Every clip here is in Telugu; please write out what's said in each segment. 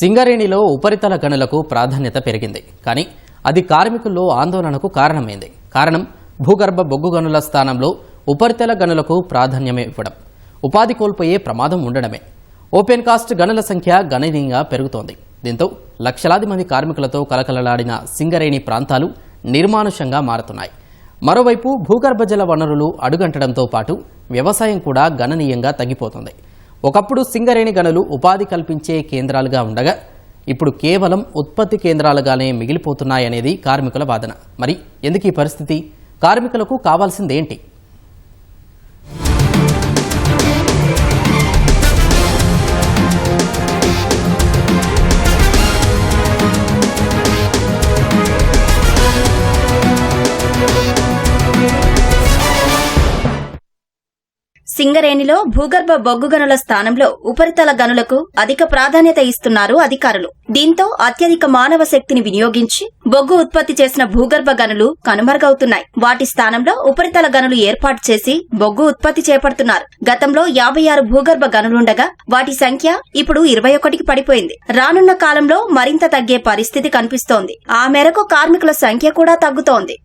సింగరేణిలో ఉపరితల గనులకు ప్రాధాన్యత పెరిగింది. కానీ అది కార్మికుల్లో ఆందోళనకు కారణమైంది. కారణం భూగర్భ బొగ్గు గనుల స్థానంలో ఉపరితల గనులకు ప్రాధాన్యమే ఇవ్వడం. ఉపాధి కోల్పోయే ప్రమాదం ఉండడమే. ఓపెన్ కాస్ట్ గనుల సంఖ్య గణనీయంగా పెరుగుతోంది. దీంతో లక్షలాది మంది కార్మికులతో కలకలలాడిన సింగరేణి ప్రాంతాలు నిర్మానుషంగా మారుతున్నాయి. మరోవైపు భూగర్భ జల వనరులు అడుగంటడంతో పాటు వ్యవసాయం కూడా గణనీయంగా తగ్గిపోతుంది. ఒకప్పుడు సింగరేణి గనులు ఉపాధి కల్పించే కేంద్రాలుగా ఉండగా ఇప్పుడు కేవలం ఉత్పత్తి కేంద్రాలుగానే మిగిలిపోతున్నాయనేది కార్మికుల వాదన. మరి ఎందుకు ఈ పరిస్థితి? కార్మికులకు కావాల్సిందేంటి? సింగరేణిలో భూగర్భ బొగ్గు గనుల స్థానంలో ఉపరితల గనులకు అధిక ప్రాధాన్యత ఇస్తున్నారు అధికారులు. దీంతో అత్యధిక మానవ శక్తిని వినియోగించి బొగ్గు ఉత్పత్తి చేసిన భూగర్భ గనులు కనుమరుగవుతున్నాయి. వాటి స్థానంలో ఉపరితల గనులు ఏర్పాటు చేసి బొగ్గు ఉత్పత్తి చేపడుతున్నారు. గతంలో యాభై ఆరు భూగర్భ గనులుండగా వాటి సంఖ్య ఇప్పుడు ఇరవై ఒకటికి పడిపోయింది. రానున్న కాలంలో మరింత తగ్గే పరిస్థితి కనిపిస్తోంది. ఆ మేరకు కార్మికుల సంఖ్య కూడా తగ్గుతోంది.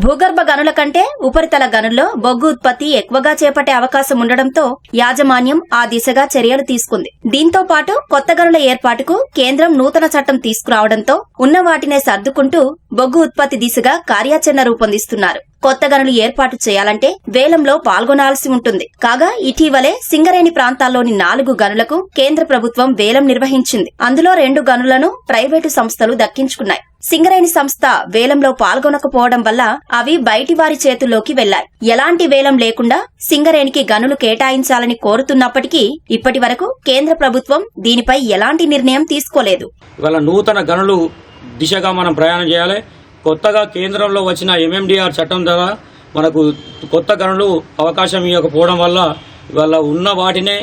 భూగర్భ గనుల కంటే ఉపరితల గనుల్లో బొగ్గు ఉత్పత్తి ఎక్కువగా చేపట్టే అవకాశం ఉండడంతో యాజమాన్యం ఆ దిశగా చర్యలు తీసుకుంది. దీంతో పాటు కొత్త గనుల ఏర్పాటుకు కేంద్రం నూతన చట్టం తీసుకురావడంతో ఉన్న వాటినే సర్దుకుంటూ బొగ్గు ఉత్పత్తి దిశగా కార్యాచరణ రూపొందిస్తున్నారు. కొత్త గనులు ఏర్పాటు చేయాలంటే వేలంలో పాల్గొనాల్సి ఉంటుంది. కాగా ఇటీవలే సింగరేణి ప్రాంతాల్లోని నాలుగు గనులకు కేంద్ర ప్రభుత్వం వేలం నిర్వహించింది. అందులో రెండు గనులను ప్రైవేటు సంస్థలు దక్కించుకున్నాయి. సింగరేణి సంస్థ వేలంలో పాల్గొనకపోవడం వల్ల అవి బయటి వారి చేతుల్లోకి వెళ్ళాయి ఎలాంటి వేలం లేకుండా సింగరేణికి గనులు కేటాయించాలని కోరుతున్నప్పటికీ ఇప్పటి వరకు కేంద్ర ప్రభుత్వం దీనిపై ఎలాంటి నిర్ణయం తీసుకోలేదు. ఇవాళ నూతన గనులు దిశగా మనం ప్రయాణం చేయాలి. కొత్తగా కేంద్రంలో వచ్చిన ఎంఎండిఆర్ చట్టం ద్వారా మనకు కొత్త గనులు అవకాశం ఇవ్వకపోవడం వల్ల ఇవాళ ఉన్న వాటినే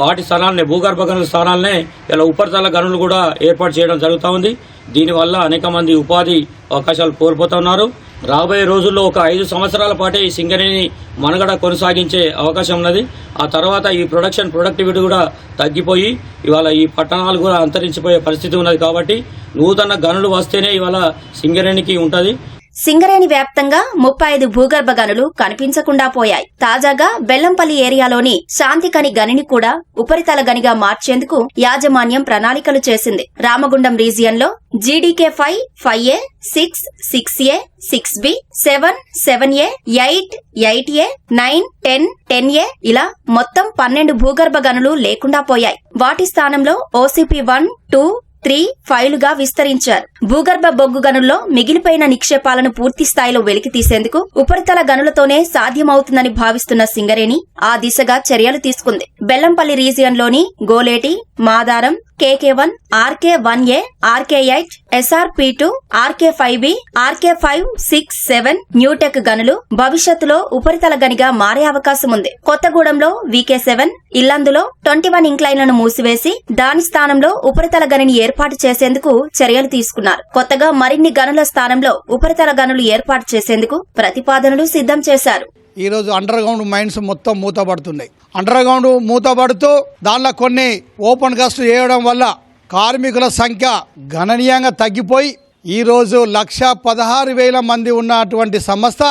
వాటి స్థానాలనే భూగర్భ గనుల స్థానాలనే ఇలా ఉపరితల గనులు కూడా ఏర్పాటు చేయడం జరుగుతూ ఉంది. దీనివల్ల అనేక మంది ఉపాధి అవకాశాలు కోల్పోతున్నారు. రాబోయే రోజుల్లో ఒక ఐదు సంవత్సరాల పాటే ఈ సింగరేణి మనుగడ కొనసాగించే అవకాశం ఉన్నది. ఆ తర్వాత ఈ ప్రొడక్షన్ ప్రొడక్టివిటీ కూడా తగ్గిపోయి ఇవాళ ఈ పట్టణాలు కూడా అంతరించిపోయే పరిస్థితి ఉన్నది కాబట్టి నూతన గనులు వస్తేనే ఇవాళ సింగరేణికి ఉంటుంది. సింగరేణి వ్యాప్తంగా ముప్పై ఐదు భూగర్భ గనులు కనిపించకుండా పోయాయి. తాజాగా బెల్లంపల్లి ఏరియాలోని శాంతికని గనిని కూడా ఉపరితల గనిగా మార్చేందుకు యాజమాన్యం ప్రణాళికలు చేసింది. Ramagundam రీజియన్లో GDK five five A six six A six B seven seven A eight eight A nine ten ten A ఇలా మొత్తం పన్నెండు భూగర్భ గనులు లేకుండా పోయాయి. వాటి స్థానంలో ఓసీపీ వన్ టూ త్రీ ఫైలుగా విస్తరించారు. భూగర్భ బొగ్గు గనుల్లో మిగిలిపోయిన నిక్షేపాలను పూర్తి స్థాయిలో వెలికి తీసేందుకు ఉపరితల గనులతోనే సాధ్యమవుతుందని భావిస్తున్న సింగరేణి ఆ దిశగా చర్యలు తీసుకుంది. Bellampalli రీజియన్లోని Goleti Madaram KK one RK one A RK eight SRP two RK five B RK five six seven new tech గనులు భవిష్యత్తులో ఉపరితల గనిగా మారే అవకాశం ఉంది. కొత్తగూడెంలో వికే సెవెన్ ఇల్లందులో ట్వంటీ వన్ ఇంక్లైన్లను మూసివేసి దాని స్థానంలో ఉపరితల గనిని ఏర్పాటు చేసేందుకు చర్యలు తీసుకున్నారు. కొత్తగా మరిన్ని గనుల స్థానంలో ఉపరితల గనులు ఏర్పాటు చేసేందుకు ప్రతిపాదనలు సిద్ధం చేశారు. ఈరోజు అండర్ గ్రౌండ్ మైన్స్ మొత్తం మూతపడుతున్నాయి. అండర్ గ్రౌండ్ మూతపడుతూ దానిలో కొన్ని ఓపెన్ కాస్ట్ చేయడం వల్ల కార్మికుల సంఖ్య గణనీయంగా తగ్గిపోయి ఈరోజు లక్ష పదహారు వేల మంది ఉన్నటువంటి సంస్థ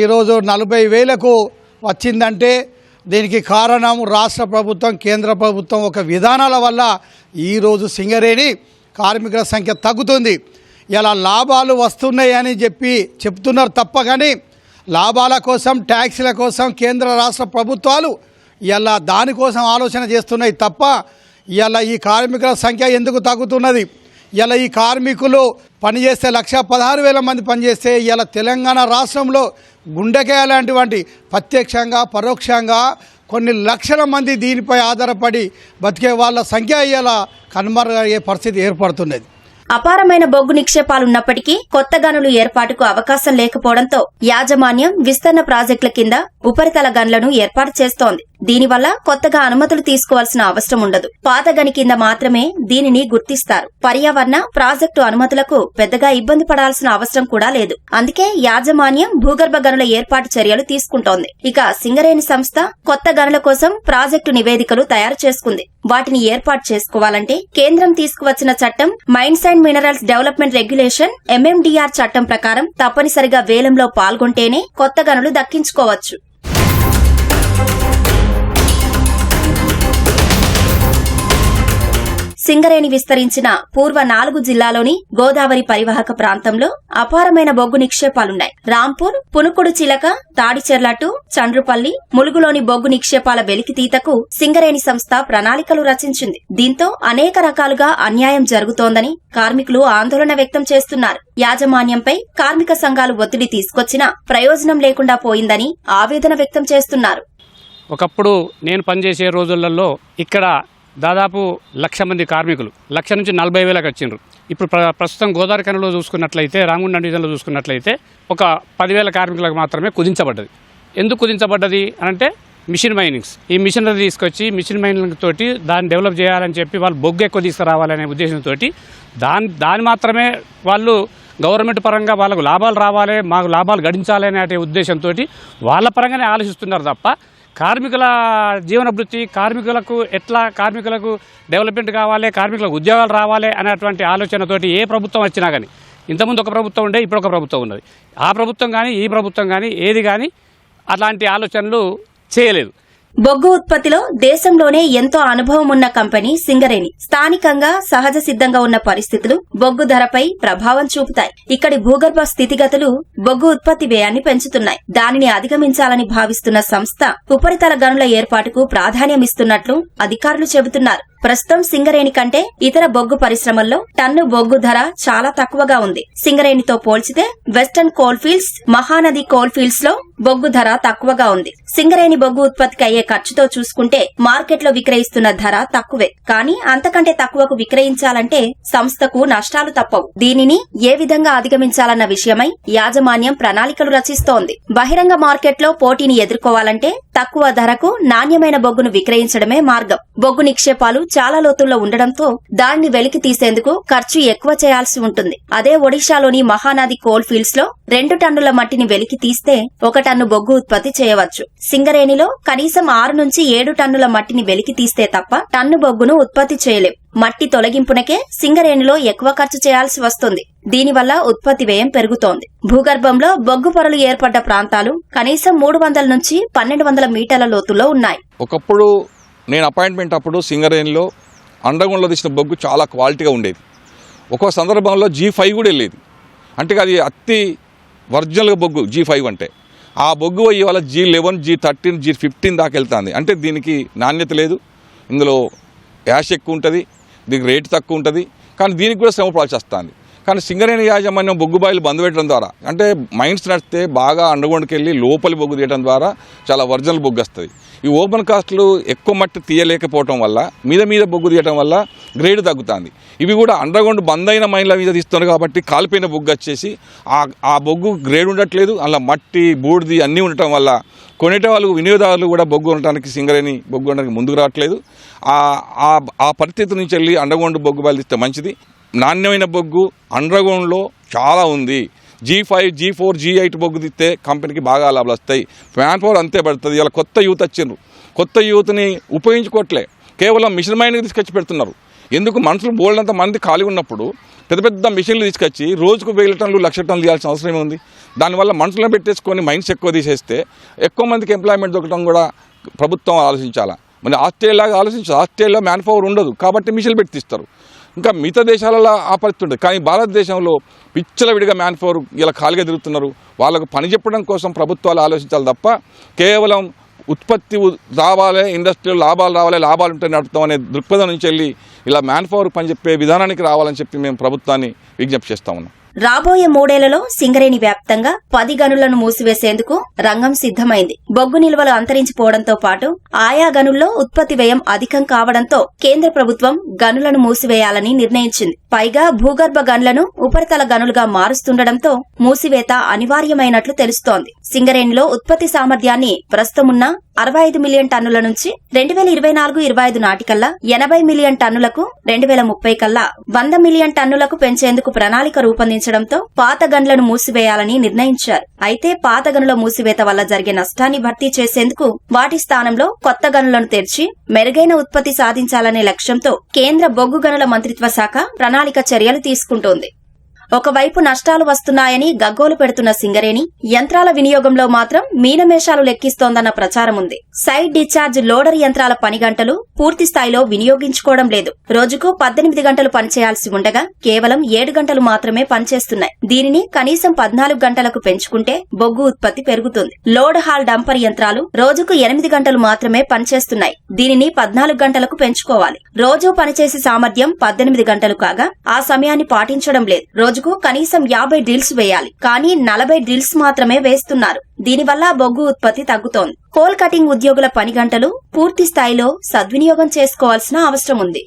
ఈరోజు నలభై వేలకు వచ్చిందంటే దీనికి కారణం రాష్ట్ర ప్రభుత్వం కేంద్ర ప్రభుత్వం ఒక విధానాల వల్ల ఈరోజు సింగరేణి కార్మికుల సంఖ్య తగ్గుతుంది. ఇలా లాభాలు వస్తున్నాయని చెప్పి చెప్తున్నారు తప్ప కానీ లాభాల కోసం ట్యాక్సీల కోసం కేంద్ర రాష్ట్ర ప్రభుత్వాలు ఇలా దానికోసం ఆలోచన చేస్తున్నాయి తప్ప ఇలా ఈ కార్మికుల సంఖ్య ఎందుకు తగ్గుతున్నది? ఇలా ఈ కార్మికులు పనిచేస్తే లక్ష పదహారు వేల మంది పనిచేస్తే ఇలా తెలంగాణ రాష్ట్రంలో గుండెకాయ లాంటివంటి ప్రత్యక్షంగా పరోక్షంగా కొన్ని లక్షల మంది దీనిపై ఆధారపడి బతికే వాళ్ళ సంఖ్య ఇలా కనుమరుగయ్యే పరిస్థితి ఏర్పడుతున్నది. అపారమైన బొగ్గు నిక్షేపాలున్నప్పటికీ కొత్త గనులు ఏర్పాటుకు అవకాశం లేకపోవడంతో యాజమాన్యం విస్తరణ ప్రాజెక్టుల కింద ఉపరితల గన్లను ఏర్పాటు చేస్తోంది. దీనివల్ల కొత్తగా అనుమతులు తీసుకోవాల్సిన అవసరం ఉండదు. పాత గని కింద మాత్రమే దీనిని గుర్తిస్తారు. పర్యావరణ ప్రాజెక్టు అనుమతులకు పెద్దగా ఇబ్బంది పడాల్సిన అవసరం కూడా లేదు. అందుకే యాజమాన్యం భూగర్భ గనుల ఏర్పాటు చర్యలు తీసుకుంటోంది. ఇక సింగరేణి సంస్థ కొత్త గనుల కోసం ప్రాజెక్టు నివేదికలు తయారు చేసుకుంది. వాటిని ఏర్పాటు చేసుకోవాలంటే కేంద్రం తీసుకువచ్చిన చట్టం mind and minerals development regulation MMDR చట్టం ప్రకారం తప్పనిసరిగా వేలంలో పాల్గొంటేనే కొత్త గనులు దక్కించుకోవచ్చు. సింగరేణి విస్తరించిన పూర్వ నాలుగు జిల్లాలోని గోదావరి పరివాహక ప్రాంతంలో అపారమైన బొగ్గు నిక్షేపాలున్నాయి. రాంపూర్ పునుకుడు చిలక తాడిచెర్లటు చండ్రుపల్లి ములుగులోని బొగ్గు నిక్షేపాల వెలికితీతకు సింగరేణి సంస్థ ప్రణాళికలు రచించింది. దీంతో అనేక రకాలుగా అన్యాయం జరుగుతోందని కార్మికులు ఆందోళన వ్యక్తం చేస్తున్నారు. యాజమాన్యంపై కార్మిక సంఘాలు ఒత్తిడి తీసుకొచ్చినా ప్రయోజనం లేకుండా పోయిందని ఆవేదన వ్యక్తం చేస్తున్నారు. ఒకప్పుడు నేను పనిచేసే రోజులలో ఇక్కడ దాదాపు లక్ష మంది కార్మికులు. లక్ష నుంచి నలభై వేలకు వచ్చిండ్రు. ఇప్పుడు ప్ర ప్రస్తుతం గోదావరి కనులో చూసుకున్నట్లయితే రామగుండం డివిజన్లో చూసుకున్నట్లయితే ఒక పదివేల కార్మికులకు మాత్రమే కుదించబడ్డది. ఎందుకు కుదించబడ్డది అంటే మిషన్ మైనింగ్స్. ఈ మిషనరీ తీసుకొచ్చి మిషన్ మైనింగ్ తోటి దాన్ని డెవలప్ చేయాలని చెప్పి వాళ్ళు బొగ్గు ఎక్కువ తీసుకురావాలనే ఉద్దేశంతో దాని దాని మాత్రమే వాళ్ళు గవర్నమెంట్ పరంగా వాళ్ళకు లాభాలు రావాలి మాకు లాభాలు గడించాలి అనే ఉద్దేశంతో వాళ్ళ పరంగానే ఆలోచిస్తున్నారు తప్ప కార్మికుల జీవనభృతి కార్మికులకు ఎట్లా కార్మికులకు డెవలప్మెంట్ కావాలి కార్మికులకు ఉద్యోగాలు రావాలి అనేటువంటి ఆలోచనతోటి ఏ ప్రభుత్వం వచ్చినా కానీ ఇంతకుముందు ఒక ప్రభుత్వం ఉండే ఇప్పుడు ఒక ప్రభుత్వం ఉన్నది. ఆ ప్రభుత్వం కానీ ఈ ప్రభుత్వం కానీ ఏది కానీ అలాంటి ఆలోచనలు చేయలేదు. బొగ్గు ఉత్పత్తిలో దేశంలోనే ఎంతో అనుభవం ఉన్న కంపెనీ సింగరేణి. స్థానికంగా సహజ సిద్ధంగా ఉన్న పరిస్థితులు బొగ్గు ధరపై ప్రభావం చూపుతాయి. ఇక్కడి భూగర్భ స్థితిగతులు బొగ్గు ఉత్పత్తి వ్యయాన్ని పెంచుతున్నాయి. దానిని అధిగమించాలని భావిస్తున్న సంస్థ ఉపరితల గనుల ఏర్పాటుకు ప్రాధాన్యమిస్తున్నట్లు అధికారులు చెబుతున్నారు. ప్రస్తుతం సింగరేణి కంటే ఇతర బొగ్గు పరిశ్రమల్లో టన్ను బొగ్గు ధర చాలా తక్కువగా ఉంది. సింగరేణితో పోల్చితే వెస్టర్న్ కోల్ఫీల్డ్స్ మహానది కోల్ఫీల్డ్స్లో బొగ్గు ధర తక్కువగా ఉంది. సింగరేణి బొగ్గు ఉత్పత్తికి అయ్యే ఖర్చుతో చూసుకుంటే మార్కెట్లో విక్రయిస్తున్న ధర తక్కువే. కానీ అంతకంటే తక్కువకు విక్రయించాలంటే సంస్థకు నష్టాలు తప్పవు. దీనిని ఏ విధంగా అధిగమించాలన్న విషయమై యాజమాన్యం ప్రణాళికలు రచిస్తోంది. బహిరంగ మార్కెట్లో పోటీని ఎదుర్కోవాలంటే తక్కువ ధరకు నాణ్యమైన బొగ్గును విక్రయించడమే మార్గం. బొగ్గు నిక్షేపాలు చాలా లోతుల్లో ఉండడంతో దాన్ని వెలికి తీసేందుకు ఖర్చు ఎక్కువ చేయాల్సి ఉంటుంది. అదే ఒడిశాలోని మహానది కోల్ ఫీల్డ్స్లో రెండు టన్నుల మట్టిని వెలికి తీస్తే ఒక టన్ను బొగ్గు ఉత్పత్తి చేయవచ్చు. సింగరేణిలో కనీసం ఆరు నుంచి ఏడు టన్నుల మట్టిని వెలికి తీస్తే తప్ప టన్ను బొగ్గును ఉత్పత్తి చేయలేం. మట్టి తొలగింపునకే సింగరేణిలో ఎక్కువ ఖర్చు చేయాల్సి వస్తుంది. దీనివల్ల ఉత్పత్తి వ్యయం పెరుగుతోంది. భూగర్భంలో బొగ్గు పొరలు ఏర్పడ్డ ప్రాంతాలు కనీసం మూడు వందల నుంచి పన్నెండు వందల మీటర్ల లోతులో ఉన్నాయి. ఒకప్పుడు నేను అపాయింట్మెంట్ అప్పుడు సింగరేణిలో అండగుండలో తీసిన బొగ్గు చాలా క్వాలిటీగా ఉండేది. ఒక్కో సందర్భంలో జీ ఫైవ్ కూడా వెళ్ళేది. అంటే అది అతి ఒరిజినల్గా బొగ్గు జీ ఫైవ్ అంటే. ఆ బొగ్గు ఇవాళ G eleven G thirteen G fifteen దాకా వెళ్తుంది. అంటే దీనికి నాణ్యత లేదు. ఇందులో యాష్ ఎక్కువ ఉంటుంది. దీనికి రేటు తక్కువ ఉంటుంది. కానీ దీనికి కూడా శ్రమ పడాల్సి వస్తుంది. కానీ సింగరేణి యాజమాన్యం బొగ్గుబాయిలు బంద్ పెట్టడం ద్వారా అంటే మైండ్స్ నడిస్తే బాగా అండర్గ్రౌండ్కి వెళ్ళి లోపలి బొగ్గు తీయడం ద్వారా చాలా ఒరిజినల్ బొగ్గు వస్తుంది. ఈ ఓపెన్ కాస్ట్లు ఎక్కువ మట్టి తీయలేకపోవటం వల్ల మీద మీద బొగ్గు తీయడం వల్ల గ్రేడ్ తగ్గుతుంది. ఇవి కూడా అండర్గ్రౌండ్ బంద్ అయిన మైన్ల మీద తీస్తున్నారు కాబట్టి కాలిపోయిన బొగ్గు వచ్చేసి ఆ ఆ బొగ్గు గ్రేడ్ ఉండట్లేదు. అలా మట్టి బూడిది అన్నీ ఉండటం వల్ల కొనేట వాళ్ళు వినియోగదారులు కూడా బొగ్గు ఉండటానికి సింగరేణి బొగ్గు ఉండడానికి ముందుకు రావట్లేదు. ఆ- ఆ- ఆ పరిస్థితి నుంచి వెళ్ళి అండర్గ్రౌండ్ బొగ్గు బయలు తీస్తే మంచిది. నాణ్యమైన బొగ్గు అండర్గ్రౌండ్లో చాలా ఉంది. G five G four G eight బొగ్గు తిస్తే కంపెనీకి బాగా లాభాలు వస్తాయి. ఫ్యాన్ పవర్ అంతే పడుతుంది. ఇలా కొత్త యూత్ వచ్చిండ్రు. కొత్త యూత్ని ఉపయోగించుకోవట్లే కేవలం మిషన్ మైండ్కి తీసుకొచ్చి పెడుతున్నారు. ఎందుకు? మనుషులు బోల్డంత మంది ఖాళీ ఉన్నప్పుడు పెద్ద పెద్ద మిషన్లు తీసుకొచ్చి రోజుకు వేల టన్నులు లక్ష టన్నులు తీయాల్సిన అవసరం ఏముంది? దానివల్ల మనుషులను పెట్టేసుకొని మైండ్స్ ఎక్కువ తీసేస్తే ఎక్కువ మందికి ఎంప్లాయ్మెంట్ దొరకడం కూడా ప్రభుత్వం ఆలోచించాలా? మరి ఆస్ట్రేలియాగా ఆలోచించాలి ఆస్ట్రేలియాలో మ్యాన్ పవర్ ఉండదు. కాబట్టి మిషన్లు పెట్టి తీస్తారు. ఇంకా మిగతా దేశాలలో ఆ పరిస్థితి ఉంటుంది కానీ భారతదేశంలో పిచ్చల విడిగా మ్యాన్ పవర్ ఇలా ఖాళీగా తిరుగుతున్నారు. వాళ్ళకు పని చెప్పడం కోసం ప్రభుత్వాలు ఆలోచించాలి తప్ప కేవలం ఉత్పత్తి ఉ- రావాలి ఇండస్ట్రీలో లాభాలు రావాలి లాభాలు ఉంటే నడుపుతాం అనే దృక్పథం నుంచి వెళ్ళి ఇలా మ్యాన్ పవర్ పని చెప్పే విధానానికి రావాలని చెప్పి మేము ప్రభుత్వాన్ని విజ్ఞప్తి చేస్తా ఉన్నాం. రాబోయే మూడేళ్ళలో సింగరేణి వ్యాప్తంగా పది గనులను మూసివేసేందుకు రంగం సిద్ధమైంది. బొగ్గు నిల్వలు అంతరించిపోవడంతో పాటు ఆయా గనుల్లో ఉత్పత్తి వ్యయం అధికం కావడంతో కేంద్ర ప్రభుత్వం గనులను మూసివేయాలని నిర్ణయించింది. పైగా భూగర్భ గనులను ఉపరితల గనులుగా మారుస్తుండటంతో మూసివేత అనివార్యమైనట్లు తెలుస్తోంది. సింగరేణిలో ఉత్పత్తి సామర్థ్యాన్ని ప్రస్తుతమున్న అరవై ఐదు మిలియన్ టన్నుల నుంచి రెండు వేల ఇరవై నాలుగు ఇరవై ఐదు నాటికల్లా ఎనభై మిలియన్ టన్నులకు రెండు వేల ముప్పై కల్లా వంద మిలియన్ టన్నులకు పెంచేందుకు ప్రణాళిక రూపొందించడంతో పాత గనులను మూసివేయాలని నిర్ణయించారు. అయితే పాత గనుల మూసివేత వల్ల జరిగే నష్టాన్ని భర్తీ చేసేందుకు వాటి స్థానంలో కొత్త గనులను తెరిచి మెరుగైన ఉత్పత్తి సాధించాలనే లక్ష్యంతో కేంద్ర బొగ్గు గనుల మంత్రిత్వ శాఖ ప్రణాళిక చర్యలు తీసుకుంటోంది. ఒకవైపు నష్టాలు వస్తున్నాయని గగ్గోలు పెడుతున్న సింగరేణి యంత్రాల వినియోగంలో మాత్రం మీనమేషాలు లెక్కిస్తోందన్న ప్రచారం ఉంది సైడ్ డిశ్చార్జ్ లోడర్ యంత్రాల పని గంటలు పూర్తి స్థాయిలో వినియోగించుకోవడం లేదు. రోజుకు పద్దెనిమిది గంటలు పనిచేయాల్సి ఉండగా కేవలం ఏడు గంటలు మాత్రమే పనిచేస్తున్నాయి. దీనిని కనీసం పద్నాలుగు గంటలకు పెంచుకుంటే బొగ్గు ఉత్పత్తి పెరుగుతుంది. లోడ్ హాల్ డంపర్ యంత్రాలు రోజుకు ఎనిమిది గంటలు మాత్రమే పనిచేస్తున్నాయి. దీనిని పద్నాలుగు గంటలకు పెంచుకోవాలి. రోజు పనిచేసే సామర్థ్యం పద్దెనిమిది గంటలు కాగా ఆ సమయాన్ని పాటించడం లేదు. రోజుకు కనీసం యాభై డ్రిల్స్ వేయాలి. కానీ నలభై డ్రిల్స్ మాత్రమే వేస్తున్నారు. దీనివల్ల బొగ్గు ఉత్పత్తి తగ్గుతోంది. కోల్ కటింగ్ ఉద్యోగుల పని గంటలు పూర్తి స్థాయిలో సద్వినియోగం చేసుకోవాల్సిన అవసరం ఉంది.